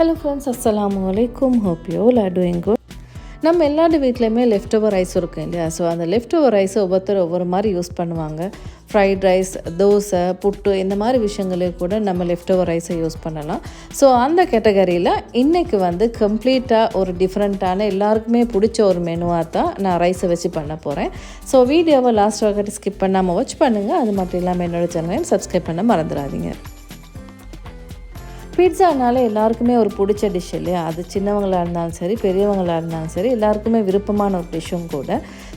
Hello friends அஸ்லாம் வலைக்கும் hope you all are doing good நம்ம எல்லாரு வீட்லேயுமே லெஃப்ட் ஓவர் ரைஸ் இருக்கும் இல்லையா? ஸோ அந்த லெஃப்ட் ஓவர் ரைஸை ஒவ்வொருத்தர் ஒவ்வொரு மாதிரி யூஸ் பண்ணுவாங்க. ஃப்ரைட் ரைஸ் தோசை புட்டு இந்த மாதிரி விஷயங்களுக்கு கூட நம்ம லெஃப்ட் ஓவர் ரைஸை யூஸ் பண்ணலாம். ஸோ அந்த கேட்டகரியில் இன்றைக்கி வந்து கம்ப்ளீட்டாக ஒரு டிஃப்ரெண்ட்டான எல்லாருக்குமே பிடிச்ச ஒரு மெனுவாக தான் நான் ரைஸை வச்சு பண்ண போகிறேன் ஸோ வீடியோவை லாஸ்ட் வரைக்கும் ஸ்கிப் பண்ணாமல் வாட்ச் பண்ணுங்கள் அது மட்டும் இல்லாமல் என்னோட சேனலையும் சப்ஸ்கிரைப் பண்ண மறந்துடாதீங்க. பீட்சானால எல்லாருக்குமே ஒரு பிடிச்ச டிஷ் இல்லையா? அது சின்னவங்களாக இருந்தாலும் சரி பெரியவங்களாக இருந்தாலும் சரி எல்லாருக்குமே விருப்பமான ஒரு டிஷ்ஷும் கூட.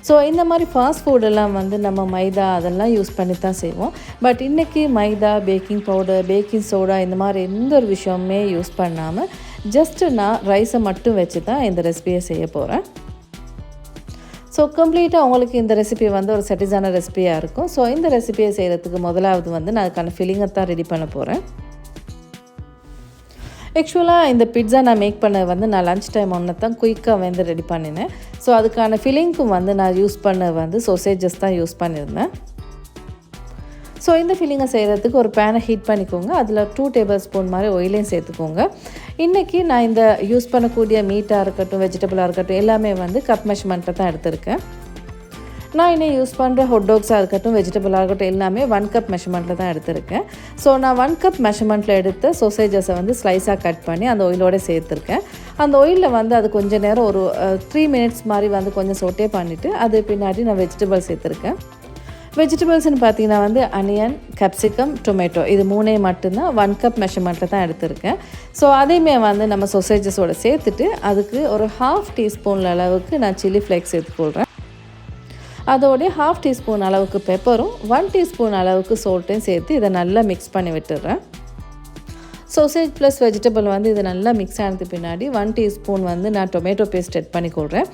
ஸோ இந்த மாதிரி ஃபாஸ்ட் ஃபுட்டெல்லாம் வந்து நம்ம மைதா அதெல்லாம் யூஸ் பண்ணி தான் செய்வோம். பட் இன்றைக்கி மைதா பேக்கிங் பவுடர் பேக்கிங் சோடா இந்த மாதிரி எந்த ஒரு விஷயமுமே யூஸ் பண்ணாமல் ஜஸ்ட்டு நான் ரைஸை மட்டும் வச்சு தான் இந்த ரெசிபியை செய்ய போகிறேன் ஸோ கம்ப்ளீட்டாக உங்களுக்கு இந்த ரெசிபி வந்து ஒரு செட்டிஸான ரெசிபியாக இருக்கும். ஸோ இந்த ரெசிபியை செய்கிறதுக்கு முதலாவது வந்து நான் அதுக்கான ஃபில்லிங்கை தான் ரெடி பண்ண போகிறேன் ஆக்சுவலாக இந்த பிட்ஸா நான் மேக் பண்ண வந்து நான் லன்ச் டைம் ஒன்று தான் குயிக்காக வந்து ரெடி பண்ணினேன். ஸோ அதுக்கான ஃபில்லிங்க்கும் வந்து நான் யூஸ் பண்ண வந்து சொசேஜஸ் தான் யூஸ் பண்ணியிருந்தேன் ஸோ இந்த ஃபில்லிங்கை செய்கிறதுக்கு ஒரு பேனை ஹீட் பண்ணிக்கோங்க. அதில் டூ டேபிள் ஸ்பூன் மாதிரி ஒயிலையும் சேர்த்துக்கோங்க. இன்றைக்கி நான் இந்த யூஸ் பண்ணக்கூடிய மீட்டாக இருக்கட்டும் வெஜிடபிளாக இருக்கட்டும் எல்லாமே வந்து கப் மெஷர்மெண்ட்டை தான் எடுத்திருக்கேன். நான் இன்னும் யூஸ் பண்ணுற ஹொட் டாக்ஸாக இருக்கட்டும் வெஜிடபிளாக இருக்கட்டும் எல்லாமே ஒன் கப் மெஷர்மெண்ட்டில் தான் எடுத்திருக்கேன். ஸோ நான் ஒன் கப் மெஷர்மெண்ட்டில் எடுத்த சொசேஜஸை வந்து ஸ்லைஸாக கட் பண்ணி அந்த ஆயிலோட சேர்த்துருக்கேன். அந்த ஆயிலில் வந்து அது கொஞ்சம் நேரம் ஒரு த்ரீ மினிட்ஸ் மாதிரி வந்து கொஞ்சம் சொட்டே பண்ணிவிட்டு அது பின்னாடி நான் வெஜிடபிள் சேர்த்துருக்கேன். வெஜிடபிள்ஸ்னு பார்த்தீங்கன்னா வந்து அனியன் கேப்சிகம் டொமேட்டோ இது மூணே மட்டும்தான் ஒன் கப் மெஷர்மெண்ட்டில் தான் எடுத்திருக்கேன். ஸோ அதையுமே வந்து நம்ம சொசேஜஸோடு சேர்த்துட்டு அதுக்கு ஒரு ஹாஃப் டீஸ்பூன் அளவுக்கு நான் சில்லி ஃப்ளேக்ஸ் சேர்த்து போடுறேன் அதோடைய ஹாஃப் டீஸ்பூன் அளவுக்கு பெப்பரும் ஒன் டீஸ்பூன் அளவுக்கு சோல்ட்டையும் சேர்த்து இதை நல்லா மிக்ஸ் பண்ணி விட்டுடுறேன். சோசேஜ் ப்ளஸ் வெஜிடபிள் வந்து இது நல்லா மிக்ஸ் ஆனது பின்னாடி ஒன் டீஸ்பூன் வந்து நான் டொமேட்டோ பேஸ்ட் எட் பண்ணி கொடுறேன்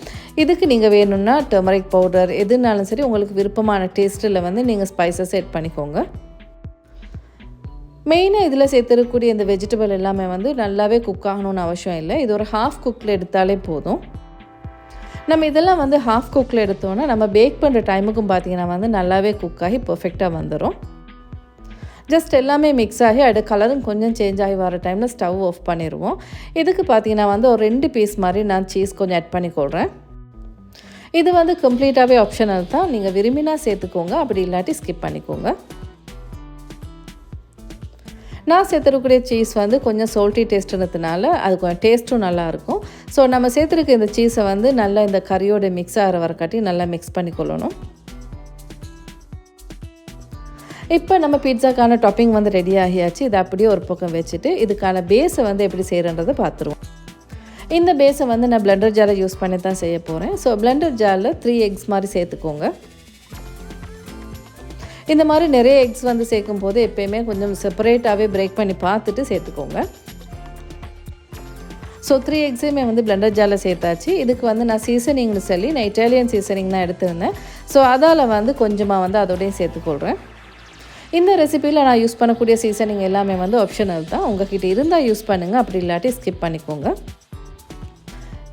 இதுக்கு நீங்கள் வேணும்னா டர்மரிக் பவுடர் எதுனாலும் சரி உங்களுக்கு விருப்பமான டேஸ்ட்டில் வந்து நீங்கள் ஸ்பைசஸ் எட் பண்ணிக்கோங்க. மெயினாக இதில் சேர்த்துருக்கக்கூடிய இந்த வெஜிடபிள் எல்லாமே வந்து நல்லாவே குக் ஆகணும்னு அவசியம் இல்லை. இது ஒரு ஹாஃப் குக்கில் எடுத்தாலே போதும். நம்ம இதெல்லாம் வந்து ஹாஃப் குக்கில் எடுத்தோன்னா நம்ம பேக் பண்ணுற டைமுக்கும் பார்த்திங்கன்னா வந்து நல்லாவே குக் ஆகி பர்ஃபெக்டாக வந்துடும் ஜஸ்ட் எல்லாமே மிக்ஸ் ஆகி அடு கலரும் கொஞ்சம் சேஞ்ச் ஆகி வர டைமில் ஸ்டவ் ஆஃப் பண்ணிடுவோம் இதுக்கு பார்த்தீங்கன்னா வந்து ஒரு ரெண்டு பீஸ் மாதிரி நான் சீஸ் கொஞ்சம் ஆட் பண்ணிக்கொள்கிறேன் இது வந்து கம்ப்ளீட்டாகவே ஆப்ஷனல் தான். நீங்கள் விரும்பினா சேர்த்துக்கோங்க. அப்படி இல்லாட்டி ஸ்கிப் பண்ணிக்கோங்க. நான் சேர்த்துருக்கூடிய சீஸ் வந்து கொஞ்சம் சோல்ட்டி டேஸ்ட்டுனதுனால அது கொஞ்சம் டேஸ்ட்டும் நல்லாயிருக்கும். ஸோ நம்ம சேர்த்துருக்க இந்த சீஸை வந்து நல்லா இந்த கறியோட மிக்ஸ் ஆகிற வரக்காட்டி நல்லா மிக்ஸ் பண்ணிக்கொள்ளணும் இப்போ நம்ம பீட்சாக்கான டாப்பிங் வந்து ரெடி ஆகியாச்சு. இதை அப்படியே ஒரு பக்கம் வச்சுட்டு இதுக்கான பேஸை வந்து எப்படி செய்கிறன்றதை பார்த்துருவோம். இந்த பேஸை வந்து நான் பிளெண்டர் ஜாரை யூஸ் பண்ணி தான் செய்ய போகிறேன் ஸோ பிளெண்டர் ஜாரில் த்ரீ எக்ஸ் மாதிரி சேர்த்துக்கோங்க. இந்த மாதிரி நிறைய எக்ஸ் வந்து சேர்க்கும் போது எப்போயுமே கொஞ்சம் செப்பரேட்டாகவே பிரேக் பண்ணி பார்த்துட்டு சேர்த்துக்கோங்க. ஸோ த்ரீ எக்ஸையுமே வந்து பிளெண்டர் ஜாரில் சேர்த்தாச்சு. இதுக்கு வந்து நான் சீசனிங்னு சொல்லி நான் இட்டாலியன் சீசனிங் தான் எடுத்திருந்தேன். ஸோ அதால் வந்து கொஞ்சமாக வந்து அதோடையும் சேர்த்துக்கொள்கிறேன் இந்த ரெசிப்பியில் நான் யூஸ் பண்ணக்கூடிய சீசனிங் எல்லாமே வந்து ஆப்ஷனல் தான். உங்ககிட்ட இருந்தால் யூஸ் பண்ணுங்கள் அப்படி இல்லாட்டி ஸ்கிப் பண்ணிக்கோங்க.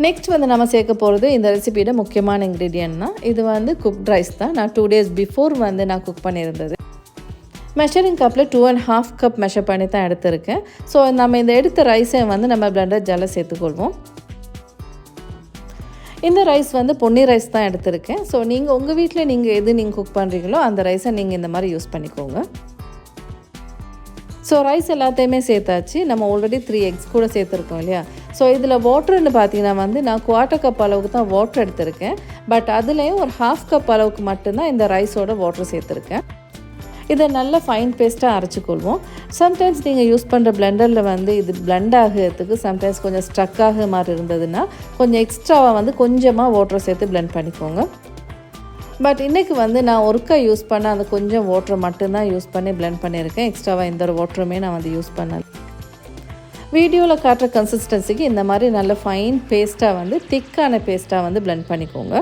நெக்ஸ்ட் வந்து நம்ம சேர்க்க போகிறது இந்த ரெசிபியோட முக்கியமான இன்க்ரீடியன்ட்னா தான் இது வந்து குக்ட் ரைஸ் தான். நான் டூ டேஸ் பிஃபோர் வந்து நான் குக் பண்ணியிருந்தது. மெஷரிங் கப்பில் two and half cup measure பண்ணி தான் எடுத்திருக்கேன். ஸோ நம்ம இந்த எடுத்த ரைஸை வந்து நம்ம பிளண்டர் ஜாலில் சேர்த்துக்கொள்வோம். இந்த ரைஸ் வந்து பொன்னி ரைஸ் தான் எடுத்திருக்கேன். ஸோ நீங்கள் உங்கள் வீட்டில் நீங்கள் எது நீங்கள் குக் பண்ணுறீங்களோ அந்த ரைஸை நீங்கள் இந்த மாதிரி யூஸ் பண்ணிக்கோங்க. ஸோ ரைஸ் எல்லாத்தையுமே சேர்த்தாச்சு. நம்ம ஆல்ரெடி த்ரீ எக்ஸ் கூட சேர்த்துருக்கோம் இல்லையா? ஸோ இதில் வாட்டர்னு பார்த்தீங்கன்னா வந்து நான் குவார்ட்டர் கப் அளவுக்கு தான் வாட்டர் எடுத்திருக்கேன். பட் அதுலேயும் ஒரு ஹாஃப் கப் அளவுக்கு மட்டும்தான் இந்த ரைஸோட வாட்டர் சேர்த்துருக்கேன். இதை நல்லா ஃபைன் பேஸ்ட்டாக அரைச்சிக்கொள்வோம். சம்டைம்ஸ் நீங்கள் யூஸ் பண்ணுற பிளெண்டரில் வந்து இது பிளெண்ட் ஆகிறதுக்கு சம்டைம்ஸ் கொஞ்சம் ஸ்ட்ரக் ஆக மாதிரி இருந்ததுன்னா கொஞ்சம் எக்ஸ்ட்ராவாக வந்து கொஞ்சமாக வாட்டரை சேர்த்து பிளெண்ட் பண்ணிக்கோங்க. பட் இன்றைக்கி வந்து நான் ஒர்க்காக யூஸ் பண்ண அந்த கொஞ்சம் வாட்டரை மட்டும்தான் யூஸ் பண்ணி பிளெண்ட் பண்ணியிருக்கேன். எக்ஸ்ட்ராவாக எந்த ஒரு வாட்டருமே நான் வந்து யூஸ் பண்ணல. வீடியோவில் காட்டுற கன்சிஸ்டன்சிக்கு இந்த மாதிரி நல்ல ஃபைன் பேஸ்ட்டாக வந்து திக்கான பேஸ்ட்டாக வந்து பிளெண்ட் பண்ணிக்கோங்க.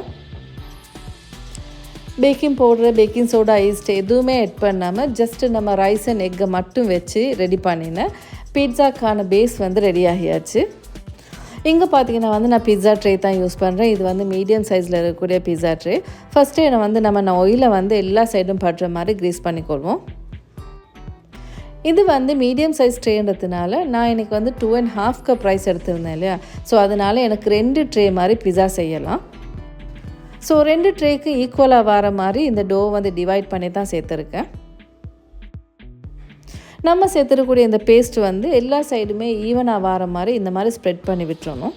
Baking powder baking soda yeast எதுவுமே எட் பண்ணாமல் ஜஸ்ட்டு நம்ம ரைஸ் அண்ட் எக்கை மட்டும் வச்சு ரெடி பண்ணினேன் பீட்சாக்கான பேஸ் வந்து ரெடி ஆகியாச்சு. இங்கே பார்த்தீங்கன்னா வந்து நான் பிஸ்ஸா ட்ரே தான் யூஸ் பண்ணுறேன் இது வந்து மீடியம் சைஸில் இருக்கக்கூடிய பிஸ்ஸா ட்ரே ஃபஸ்ட்டு என்னை வந்து நம்ம நான் ஒயிலை வந்து எல்லா சைடும் படுற மாதிரி க்ரீஸ் பண்ணிக்கொள்வோம். இது வந்து மீடியம் சைஸ் ட்ரேன்றதுனால நான் எனக்கு வந்து two and half cup rice எடுத்திருந்தேன் இல்லையா? ஸோ அதனால் எனக்கு ரெண்டு ட்ரே மாதிரி பிஸா செய்யலாம். ஸோ ரெண்டு ட்ரேக்கு ஈக்குவலாக வர மாதிரி இந்த டோ வந்து டிவைட் பண்ணி தான் சேர்த்துருக்கேன். நம்ம சேர்த்துருக்கூடிய இந்த பேஸ்ட் வந்து எல்லா சைடுமே ஈவனாக வர மாதிரி இந்த மாதிரி ஸ்ப்ரெட் பண்ணி விட்டுறணும்.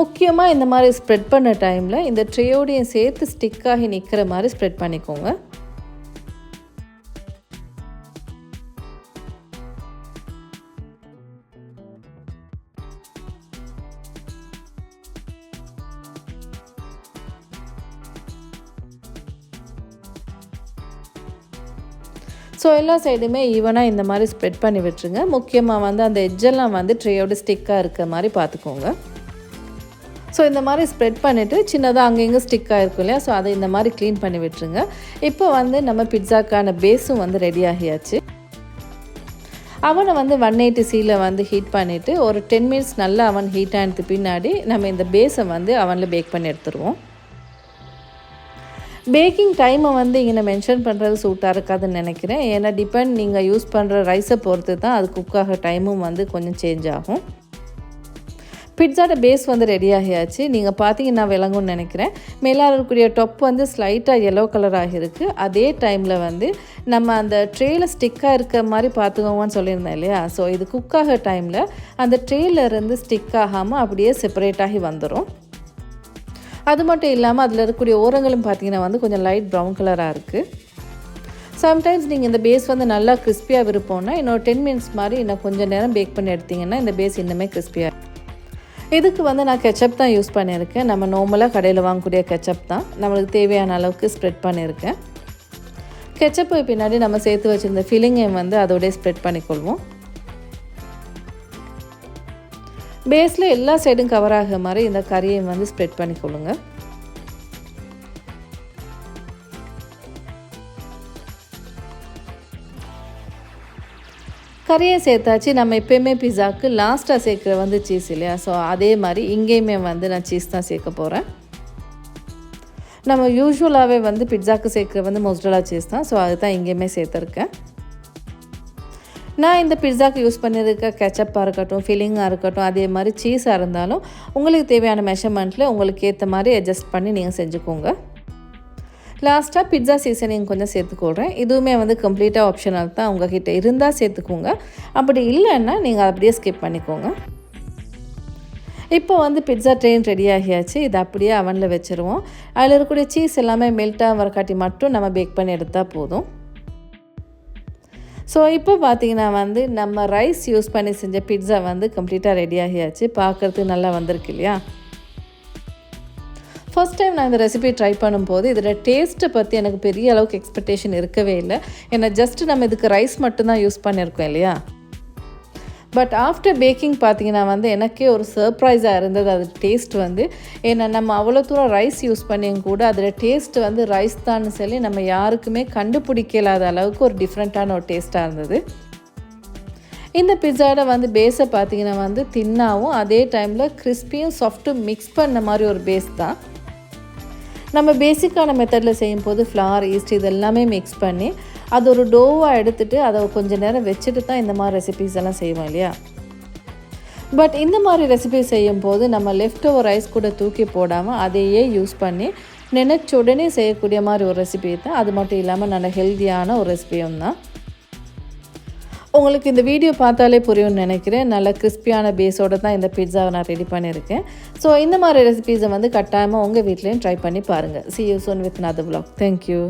முக்கியமாக இந்த மாதிரி ஸ்ப்ரெட் பண்ண டைமில் இந்த ட்ரேயோடையும் சேர்த்து ஸ்டிக்காகி நிற்கிற மாதிரி ஸ்ப்ரெட் பண்ணிக்கோங்க. ஸோ எல்லா சைடுமே ஈவனாக இந்த மாதிரி ஸ்ப்ரெட் பண்ணி விட்டுருங்க. முக்கியமாக வந்து அந்த எஜ்ஜெல்லாம் வந்து ட்ரேயோட ஸ்டிக்காக இருக்க மாதிரி பார்த்துக்கோங்க. ஸோ இந்த மாதிரி ஸ்ப்ரெட் பண்ணிவிட்டு சின்னதாக அங்கங்கே ஸ்டிக்காக இருக்கும் இல்லையா? ஸோ அதை இந்த மாதிரி க்ளீன் பண்ணி விட்டுருங்க. இப்போ வந்து நம்ம பிட்ஸாக்கான பேஸும் வந்து ரெடி ஆகியாச்சு. அவனை வந்து ஒன் எயிட்டி சியில் வந்து ஹீட் பண்ணிவிட்டு ஒரு டென் மினிட்ஸ் நல்லா அவன் ஹீட் ஆனதுக்கு பின்னாடி நம்ம இந்த பேஸை வந்து அவனில் பேக் பண்ணி எடுத்துருவோம். பேக்கிங் டைமை வந்து இங்கே மென்ஷன் பண்ணுறது சூட்டாக இருக்காதுன்னு நினைக்கிறேன். ஏன்னா டிபெண்ட் நீங்கள் யூஸ் பண்ணுற ரைஸை பொறுத்து தான் அது குக் ஆக டைமும் வந்து கொஞ்சம் சேஞ்ச் ஆகும். பிட்ஸாட பேஸ் வந்து ரெடி ஆகியாச்சு. நீங்கள் பார்த்தீங்கன்னா விளங்கும்னு நினைக்கிறேன். மேலாக இருக்கக்கூடிய டொப் வந்து ஸ்லைட்டாக எல்லோ கலர் ஆகியிருக்கு அதே டைமில் வந்து நம்ம அந்த ட்ரேயில் ஸ்டிக்காக இருக்க மாதிரி பார்த்துக்கோங்கன்னு சொல்லியிருந்தேன் இல்லையா? ஸோ இது குக் ஆக டைமில் அந்த ட்ரேயிலருந்து ஸ்டிக் ஆகாமல் அப்படியே செப்பரேட் ஆகி வந்துடும் அது மட்டும் இல்லாமல் அதில் இருக்கக்கூடிய ஓரங்களும் பார்த்தீங்கன்னா வந்து கொஞ்சம் லைட் ப்ரௌன் கலராக இருக்குது சம்டைம்ஸ் நீங்கள் இந்த பேஸ் வந்து நல்லா கிறிஸ்பியாக விருப்பம்னா இன்னொரு டென் மினிட்ஸ் மாதிரி இன்னும் கொஞ்சம் நேரம் பேக் பண்ணி எடுத்திங்கன்னா இந்த பேஸ் இன்னுமே கிறிஸ்பியாக இதுக்கு வந்து நான் கெச்சப் தான் யூஸ் பண்ணியிருக்கேன். நம்ம நார்மலாக கடையில் வாங்கக்கூடிய கெச்சப் தான். நம்மளுக்கு தேவையான அளவுக்கு ஸ்ப்ரெட் பண்ணியிருக்கேன். கெச்சப்பு பின்னாடி நம்ம சேர்த்து வச்சுருந்த ஃபில்லிங்கை வந்து அதோடய ஸ்ப்ரெட் பண்ணிக்கொள்வோம். பேஸில் எல்லா சைடும் கவர் ஆகிற மாதிரி இந்த கறியை வந்து ஸ்ப்ரெட் பண்ணிக்கொள்ளுங்க கறியை சேர்த்தாச்சு. நம்ம எப்பயுமே பிஸாவுக்கு லாஸ்ட்டாக சேர்க்குற வந்து சீஸ் இல்லையா? ஸோ அதே மாதிரி இங்கேயுமே வந்து நான் சீஸ் தான் சேர்க்க போகிறேன் நம்ம யூஸ்வலாகவே வந்து பிட்ஸாக்கு சேர்க்குற வந்து மொஸ்டலா சீஸ் தான். ஸோ அதுதான் இங்கேயுமே சேர்த்துருக்கேன். நான் இந்த பிட்ஸாக்கு யூஸ் பண்ணியிருக்க கெச்சப்பாக இருக்கட்டும் ஃபில்லிங்காக இருக்கட்டும் அதே மாதிரி சீஸாக இருந்தாலும் உங்களுக்கு தேவையான மெஷர்மெண்ட்டில் உங்களுக்கு ஏற்ற மாதிரி அட்ஜஸ்ட் பண்ணி நீங்கள் செஞ்சுக்கோங்க. லாஸ்ட்டாக பிட்ஸா சீசனிங் கொஞ்சம் சேர்த்துக்கொள்கிறேன் இதுவுமே வந்து கம்ப்ளீட்டாக ஆப்ஷனல் தான். உங்ககிட்ட இருந்தால் சேர்த்துக்கோங்க. அப்படி இல்லைன்னா நீங்கள் அப்படியே ஸ்கிப் பண்ணிக்கோங்க. இப்போ வந்து பிட்ஸா ட்ரெயின் ரெடி ஆகியாச்சு. இதை அப்படியே அவனில் வச்சுருவோம். அதில் இருக்கக்கூடிய சீஸ் எல்லாமே மெல்ட்டாக வரக்காட்டி மட்டும் நம்ம பேக் பண்ணி எடுத்தால் போதும். ஸோ இப்போ பார்த்தீங்கன்னா வந்து நம்ம ரைஸ் யூஸ் பண்ணி செஞ்ச பிட்ஸா வந்து கம்ப்ளீட்டாக ரெடி ஆகியாச்சு. பார்க்குறதுக்கு நல்லா வந்திருக்கு இல்லையா? ஃபஸ்ட் டைம் நான் இந்த ரெசிபி ட்ரை பண்ணும்போது இதோட டேஸ்ட்டை பற்றி எனக்கு பெரிய அளவுக்கு எக்ஸ்பெக்டேஷன் இருக்கவே இல்லை. ஏன்னா ஜஸ்ட் நம்ம இதுக்கு ரைஸ் மட்டும்தான் யூஸ் பண்ணியிருக்கோம் இல்லையா? பட் ஆஃப்டர் பேக்கிங் பார்த்தீங்கன்னா வந்து எனக்கே ஒரு சர்ப்ரைஸாக இருந்தது. அது டேஸ்ட் வந்து ஏன்னா நம்ம அவ்வளோ தூரம் ரைஸ் யூஸ் பண்ணியும் கூட அதில் டேஸ்ட் வந்து ரைஸ் தான் சொல்லி நம்ம யாருக்குமே கண்டுபிடிக்கலாத அளவுக்கு ஒரு டிஃப்ரெண்ட்டான ஒரு டேஸ்ட்டாக இருந்தது. இந்த பிட்ஸாவோட வந்து பேஸை பார்த்தீங்கன்னா வந்து தின்னாவும் அதே டைமில் கிறிஸ்பியும் சாஃப்ட்டும் மிக்ஸ் பண்ண மாதிரி ஒரு பேஸ் தான். நம்ம பேசிக்கான மெத்தடில் செய்யும் போது ஃப்ளார் ஈஸ்ட் இது எல்லாமே மிக்ஸ் பண்ணி அது ஒரு டோவாக எடுத்துகிட்டு அதை கொஞ்சம் நேரம் வச்சுட்டு தான் இந்த மாதிரி ரெசிபீஸ் எல்லாம் செய்வோம் இல்லையா? பட் இந்த மாதிரி ரெசிபி செய்யும் போது நம்ம லெஃப்ட் ஓவர் ரைஸ் கூட தூக்கி போடாமல் அதையே யூஸ் பண்ணி நினச்ச உடனே செய்யக்கூடிய மாதிரி ஒரு ரெசிபி தான். அது மட்டும் இல்லாமல் நல்ல ஹெல்த்தியான ஒரு ரெசிபியும் தான். உங்களுக்கு இந்த வீடியோ பார்த்தாலே புரியும்னு நினைக்கிறேன். நல்ல கிறிஸ்பியான பேஸோடு தான் இந்த பிட்ஸாவை நான் ரெடி பண்ணியிருக்கேன். ஸோ இந்த மாதிரி ரெசிபீஸை வந்து கட்டாயமாக உங்கள் வீட்லேயும் ட்ரை பண்ணி பாருங்கள் see you soon with another blog thank you